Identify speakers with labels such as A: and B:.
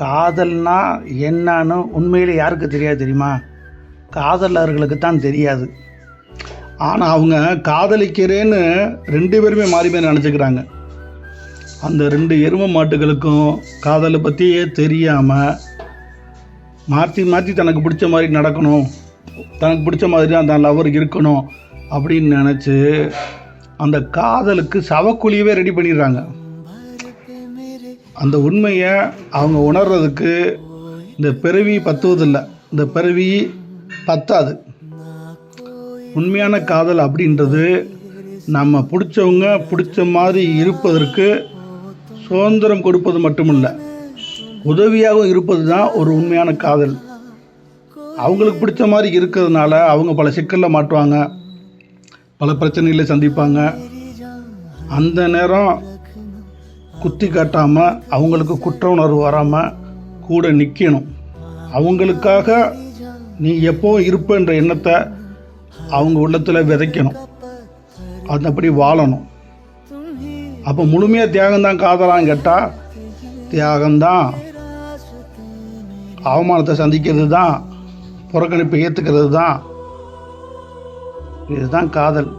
A: காதல்னா என்னன்னு உண்மையில் யாருக்கு தெரியாது தெரியுமா? காதலர்களுக்கு தான் தெரியாது. ஆனால் அவங்க காதலிக்கிறேன்னு ரெண்டு பேருமே மாறி மாறி நினச்சிக்கிறாங்க. அந்த ரெண்டு எரும மாட்டுகளுக்கும் காதலை பற்றியே தெரியாமல் மாற்றி மாற்றி தனக்கு பிடிச்ச மாதிரி நடக்கணும். தனக்கு பிடிச்ச மாதிரி தான் அந்த லவர் இருக்கணும் அப்படின்னு நினச்சி அந்த காதலுக்கு சவக்குழியவே ரெடி பண்ணிடுறாங்க. அந்த உண்மையை அவங்க உணர்கிறதுக்கு இந்த பிறவி பத்துவதில்லை. இந்த பிறவி பத்தாது. உண்மையான காதல் அப்படின்றது நம்ம பிடிச்சவங்க பிடிச்ச மாதிரி இருப்பதற்கு சுதந்திரம் கொடுப்பது மட்டுமில்லை. உதவியாகவும் இருப்பது தான் ஒரு உண்மையான காதல். அவங்களுக்கு பிடிச்ச மாதிரி இருக்கிறதுனால அவங்க பல சிக்கலில் மாட்டுவாங்க. பல பிரச்சனைகளை சந்திப்பாங்க. அந்த நேரம் குத்தி காட்டாமல் அவங்களுக்கு குற்ற உணர்வு வராமல் கூட நிற்கணும் அவங்களுக்காக நீ எப்போ இருப்பன்ற எண்ணத்தை அவங்க உள்ளத்தில் விதைக்கணும். அதப்படி வாழணும். அப்போ முழுமையாக தியாகம்தான் காதலான்னு கேட்டால் தியாகம்தான். அவமானத்தை சந்திக்கிறது தான் புறக்கணிப்பை ஏற்றுக்கிறது தான் இதுதான் காதல்.